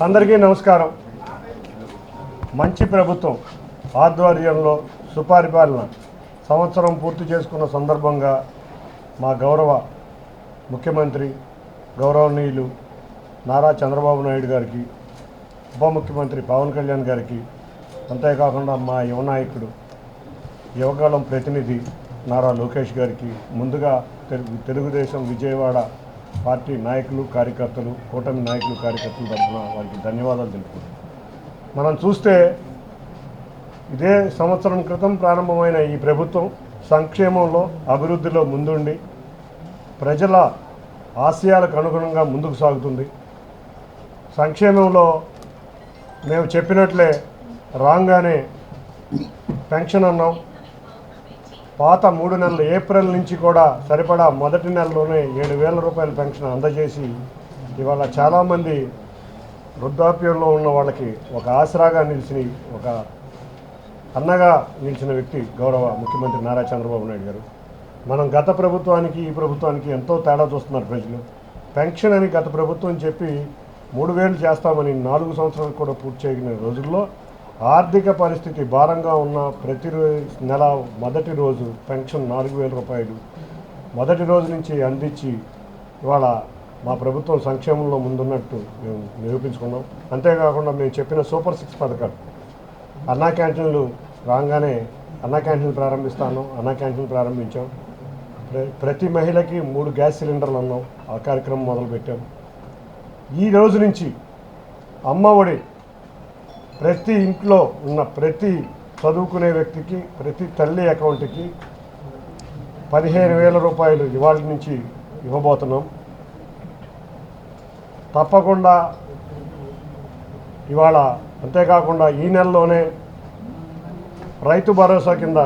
అందరికీ నమస్కారం. మంచి ప్రభుత్వం ఆధ్వర్యంలో సుపరిపాలన సంవత్సరం పూర్తి చేసుకున్న సందర్భంగా మా గౌరవ ముఖ్యమంత్రి గౌరవనీయులు నారా చంద్రబాబు నాయుడు గారికి ఉప ముఖ్యమంత్రి పవన్ కళ్యాణ్ గారికి అంతేకాకుండా మా యువ నాయకుడు యువకాలం ప్రతినిధి నారా లోకేష్ గారికి ముందుగా తెలు- తెలుగుదేశం విజయవాడ పార్టీ నాయకులు కార్యకర్తలు కూటమి నాయకులు కార్యకర్తలు తరఫున వారికి ధన్యవాదాలు తెలుపుతున్నాను మనం చూస్తే ఇదే సంవత్సరం క్రితం ప్రారంభమైన ఈ ప్రభుత్వం సంక్షేమంలో అభివృద్ధిలో ముందుండి ప్రజల ఆశయాలకు అనుగుణంగా ముందుకు సాగుతుంది. సంక్షేమంలో మేము చెప్పినట్లే రాగానే పెన్షన్ అన్నాం పాత మూడు నెలలు ఏప్రిల్ నుంచి కూడా సరిపడా మొదటి నెలలోనే ఏడు వేల రూపాయల పెన్షన్ అందజేసి ఇవాళ చాలామంది వృద్ధాప్యంలో ఉన్న వాళ్ళకి ఒక ఆసరాగా నిలిచిన ఒక అన్నగా నిలిచిన వ్యక్తి గౌరవ ముఖ్యమంత్రి నారా చంద్రబాబు నాయుడు గారు. మనం గత ప్రభుత్వానికి ఈ ప్రభుత్వానికి ఎంతో తేడా చూస్తున్నారు ప్రజలు. పెన్షన్ అని గత ప్రభుత్వం చెప్పి మూడు వేలు చేస్తామని నాలుగు సంవత్సరాలు కూడా పూర్తి చేయని రోజుల్లో ఆర్థిక పరిస్థితి భారంగా ఉన్న ప్రతి నెల మొదటి రోజు పెన్షన్ నాలుగు వేల రూపాయలు మొదటి రోజు నుంచి అందించి ఇవాళ మా ప్రభుత్వం సంక్షేమంలో ముందున్నట్టు మేము నిరూపించుకున్నాం. అంతేకాకుండా మేము చెప్పిన సూపర్ సిక్స్ పథకాలు. అన్నా క్యాంటీన్లు రాగానే అన్నా క్యాంటీన్లు ప్రారంభిస్తాను అన్నా క్యాంటీన్ ప్రారంభించాం. ప్ర- ప్రతి మహిళకి మూడు గ్యాస్ సిలిండర్లు అన్నాం. ఆ కార్యక్రమం మొదలుపెట్టాం. ఈ రోజు నుంచి అమ్మ ఒడి ప్రతి ఇంట్లో ఉన్న ప్రతి చదువుకునే వ్యక్తికి ప్రతి తల్లి అకౌంట్కి పదిహేను వేల రూపాయలు ఇవాళ నుంచి ఇవ్వబోతున్నాం. తప్పకుండా ఇవాళ అంతేకాకుండా ఈ నెలలోనే రైతు భరోసా కింద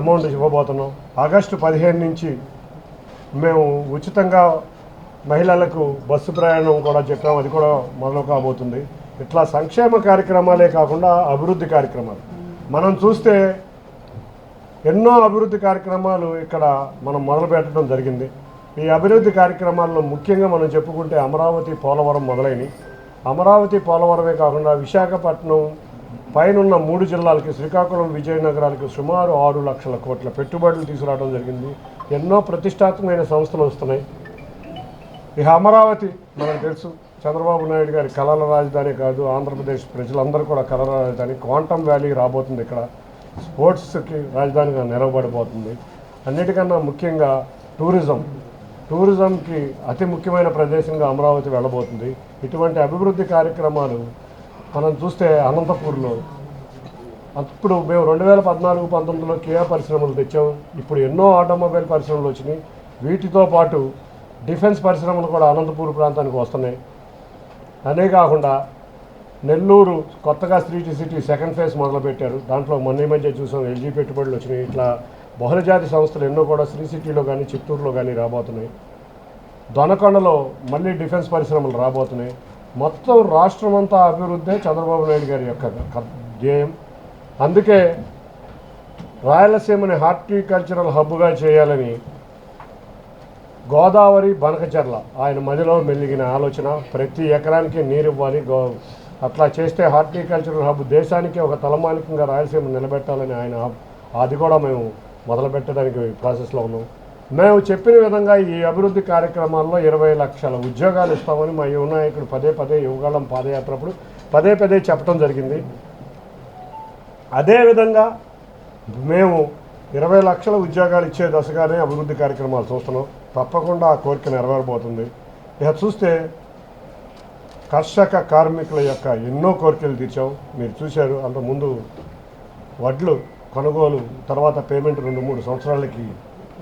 అమౌంట్ ఇవ్వబోతున్నాం. ఆగస్టు పదిహేను నుంచి మేము ఉచితంగా మహిళలకు బస్సు ప్రయాణం కూడా చెప్పాము అది కూడా మొదలు కాబోతుంది. ఇట్లా సంక్షేమ కార్యక్రమాలే కాకుండా అభివృద్ధి కార్యక్రమాలు. మనం చూస్తే ఎన్నో అభివృద్ధి కార్యక్రమాలు ఇక్కడ మనం మొదలుపెట్టడం జరిగింది. ఈ అభివృద్ధి కార్యక్రమాల్లో ముఖ్యంగా మనం చెప్పుకుంటే అమరావతి పోలవరం మొదలైనవి. అమరావతి పోలవరమే కాకుండా విశాఖపట్నం పైనున్న మూడు జిల్లాలకి శ్రీకాకుళం విజయనగరాలకి సుమారు ఆరు లక్షల కోట్ల పెట్టుబడులు తీసుకురావడం జరిగింది. ఎన్నో ప్రతిష్టాత్మకమైన సంస్థలు వస్తున్నాయి. ఇక అమరావతి మనకు తెలుసు. చంద్రబాబు నాయుడు గారి కళల రాజధాని కాదు ఆంధ్రప్రదేశ్ ప్రజలందరూ కూడా కళల రాజధాని. క్వాంటమ్ వ్యాలీ రాబోతుంది ఇక్కడ. స్పోర్ట్స్కి రాజధానిగా నిలవబడిపోతుంది అన్నిటికన్నా ముఖ్యంగా టూరిజం. టూరిజంకి అతి ముఖ్యమైన ప్రదేశంగా అమరావతి వెళ్ళబోతుంది. ఇటువంటి అభివృద్ధి కార్యక్రమాలు మనం చూస్తే అనంతపూర్లో. అప్పుడు మేము రెండు వేల పద్నాలుగు పంతొమ్మిదిలో కియా పరిశ్రమలు తెచ్చాం ఇప్పుడు ఎన్నో ఆటోమొబైల్ పరిశ్రమలు వచ్చినాయి. వీటితో పాటు డిఫెన్స్ పరిశ్రమలు కూడా అనంతపూర్ ప్రాంతానికి వస్తున్నాయి. అనే కాకుండా నెల్లూరు కొత్తగా స్ట్రీట్ సిటీ సెకండ్ ఫేజ్ మొదలుపెట్టారు. దాంట్లో మొన్న మధ్య చూసాం ఎల్జీ పెట్టుబడులు వచ్చినాయి. ఇట్లా బహుళజాతి సంస్థలు ఎన్నో కూడా శ్రీ సిటీలో కానీ చిత్తూరులో కానీ రాబోతున్నాయి. దొనకొండలో మళ్ళీ డిఫెన్స్ పరిశ్రమలు రాబోతున్నాయి. మొత్తం రాష్ట్రం అంతా అభివృద్ధే చంద్రబాబు నాయుడు గారి యొక్క ధ్యేయం. అందుకే రాయలసీమని హార్టికల్చరల్ హబ్గా చేయాలని గోదావరి బనకచర్ల. ఆయన మదిలో మెలిగిన ఆలోచన ప్రతి ఎకరానికి నీరు ఇవ్వాలి గో అట్లా చేస్తే హార్టికల్చరల్ హబ్ దేశానికి ఒక తలమానికంగా రాయలసీమ నిలబెట్టాలని ఆయన అది కూడా మేము మొదలుపెట్టడానికి ప్రాసెస్లో ఉన్నాం. మేము చెప్పిన విధంగా ఈ అభివృద్ధి కార్యక్రమాల్లో ఇరవై లక్షల ఉద్యోగాలు ఇస్తామని మా యువ నాయకుడు పదే పదే యువగాళం పాదయాత్రప్పుడు పదే పదే చెప్పడం జరిగింది. అదేవిధంగా మేము ఇరవై లక్షల ఉద్యోగాలు ఇచ్చే దశగానే అభివృద్ధి కార్యక్రమాలు చూస్తున్నాం. తప్పకుండా ఆ కోరిక నెరవేరబోతుంది. ఇక చూస్తే కర్షక కార్మికుల యొక్క ఎన్నో కోరికలు తీర్చాం మీరు చూశారు. అంతకుముందు వడ్లు కొనుగోలు తర్వాత పేమెంట్ రెండు మూడు సంవత్సరాలకి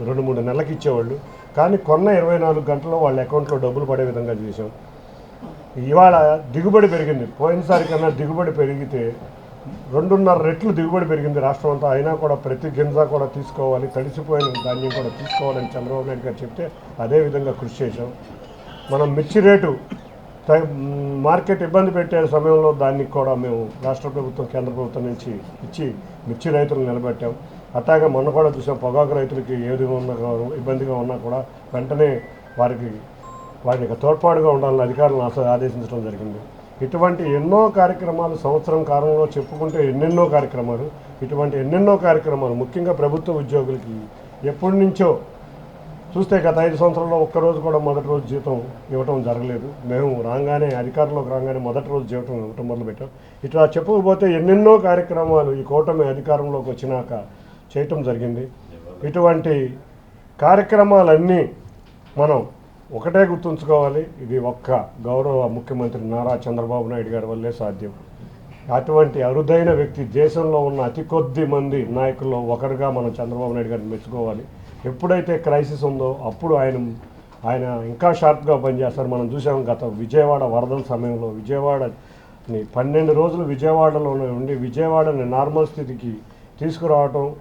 రెండు మూడు నెలలకి ఇచ్చేవాళ్ళు. కానీ కొన్న ఇరవై నాలుగు గంటల్లో వాళ్ళ అకౌంట్లో డబ్బులు పడే విధంగా చేసాం ఇవాళ దిగుబడి పెరిగింది. పోయినసారి కన్నా దిగుబడి పెరిగితే రెండున్నర రెట్లు దిగుబడి పెరిగింది రాష్ట్రం అంతా. అయినా కూడా ప్రతి గింజ కూడా తీసుకోవాలి తడిసిపోయిన ధాన్యం కూడా తీసుకోవాలని చంద్రబాబు నాయుడు గారు చెప్తే అదే విధంగా కృషి చేశాం. మనం మిర్చి రేటు మార్కెట్ ఇబ్బంది పెట్టే సమయంలో దానికి కూడా మేము రాష్ట్ర ప్రభుత్వం కేంద్ర ప్రభుత్వం నుంచి ఇచ్చి మిర్చి రైతులు నిలబెట్టాం. అట్లాగే మొన్న కూడా చూసాం పొగాకు రైతులకి ఏది ఉన్న ఇబ్బందిగా ఉన్నా కూడా వెంటనే వారికి వారికి తోడ్పాటుగా ఉండాలని అధికారులను ఆదేశించడం జరిగింది. ఇటువంటి ఎన్నో కార్యక్రమాలు సంవత్సరం కాలంలో చెప్పుకుంటే ఎన్నెన్నో కార్యక్రమాలు ఇటువంటి ఎన్నెన్నో కార్యక్రమాలు ముఖ్యంగా ప్రభుత్వ ఉద్యోగులకి ఎప్పటి నుంచో చూస్తే గత ఐదు సంవత్సరాల్లో ఒక్కరోజు కూడా మొదటి రోజు జీతం ఇవ్వటం జరగలేదు. మేము రాగానే అధికారంలోకి రాగానే మొదటి రోజు జీతం ఇవ్వటం మొదలుపెట్టాం. ఇట్లా చెప్పకపోతే ఎన్నెన్నో కార్యక్రమాలు ఈ కూటమి అధికారంలోకి వచ్చినాక చేయటం జరిగింది. ఇటువంటి కార్యక్రమాలన్నీ మనం ఒకటే గుర్తుంచుకోవాలి ఇది ఒక్క గౌరవ ముఖ్యమంత్రి నారా చంద్రబాబు నాయుడు గారి వల్లే సాధ్యం. అటువంటి అరుదైన వ్యక్తి దేశంలో ఉన్న అతి కొద్ది మంది నాయకుల్లో ఒకరుగా మనం చంద్రబాబు నాయుడు గారిని మెచ్చుకోవాలి. ఎప్పుడైతే క్రైసిస్ ఉందో అప్పుడు ఆయన ఆయన ఇంకా షార్ప్గా పనిచేస్తారు. మనం చూసాం గత విజయవాడ వరదల సమయంలో విజయవాడని పన్నెండు రోజులు విజయవాడలోనే ఉండి విజయవాడని నార్మల్ స్థితికి తీసుకురావటం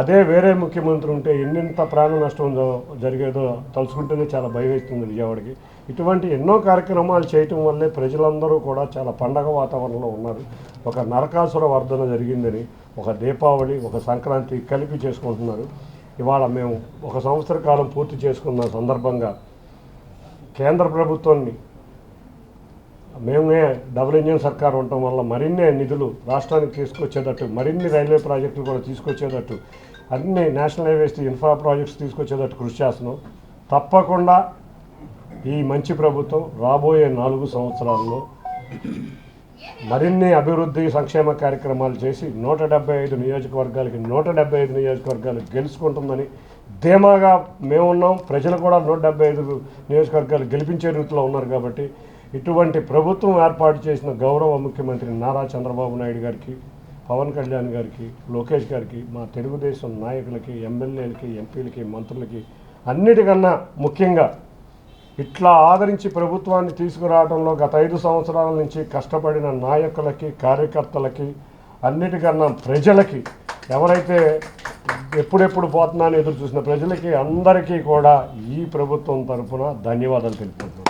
అదే వేరే ముఖ్యమంత్రి ఉంటే ఎన్నింత ప్రాణ నష్టం జరిగేదో తలుచుకుంటేనే చాలా భయం వేస్తుంది విజయవాడకి. ఇటువంటి ఎన్నో కార్యక్రమాలు చేయటం వల్లే ప్రజలందరూ కూడా చాలా పండగ వాతావరణంలో ఉన్నారు. ఒక నరకాసుర వర్ధన జరిగిందని ఒక దీపావళి ఒక సంక్రాంతి కలిపి చేసుకుంటున్నారు. ఇవాళ మేము ఒక సంవత్సర కాలం పూర్తి చేసుకున్న సందర్భంగా కేంద్ర ప్రభుత్వాన్ని మేమే డబుల్ ఇంజిన్ సర్కార్ ఉండటం వల్ల మరిన్ని నిధులు రాష్ట్రానికి తీసుకొచ్చేటట్టు మరిన్ని రైల్వే ప్రాజెక్టులు కూడా తీసుకొచ్చేటట్టు అన్ని నేషనల్ హైవేస్ ఇన్ఫ్రా ప్రాజెక్ట్స్ తీసుకొచ్చేటట్టు కృషి చేస్తున్నాం. తప్పకుండా ఈ మంచి ప్రభుత్వం రాబోయే నాలుగు సంవత్సరాల్లో మరిన్ని అభివృద్ధి సంక్షేమ కార్యక్రమాలు చేసి నూట డెబ్బై ఐదు నియోజకవర్గాలకి నూట డెబ్బై ఐదు నియోజకవర్గాలు గెలుచుకుంటుందని ధీమాగా మేమున్నాం ప్రజలు కూడా నూట డెబ్బై ఐదు నియోజకవర్గాలు గెలిపించే రీతిలో ఉన్నారు కాబట్టి ఇటువంటి ప్రభుత్వం ఏర్పాటు చేసిన గౌరవ ముఖ్యమంత్రి నారా చంద్రబాబు నాయుడు గారికి పవన్ కళ్యాణ్ గారికి లోకేష్ గారికి మా తెలుగుదేశం నాయకులకి ఎమ్మెల్యేలకి ఎంపీలకి మంత్రులకి అన్నిటికన్నా ముఖ్యంగా ఇట్లా ఆదరించి ప్రభుత్వాన్ని తీసుకురావడంలో గత ఐదు సంవత్సరాల నుంచి కష్టపడిన నాయకులకి కార్యకర్తలకి అన్నిటికన్నా ప్రజలకి ఎవరైతే ఎప్పుడెప్పుడు పోతున్నాను ఎదురు చూసిన ప్రజలకి అందరికీ కూడా ఈ ప్రభుత్వం తరఫున ధన్యవాదాలు తెలుపుతున్నాను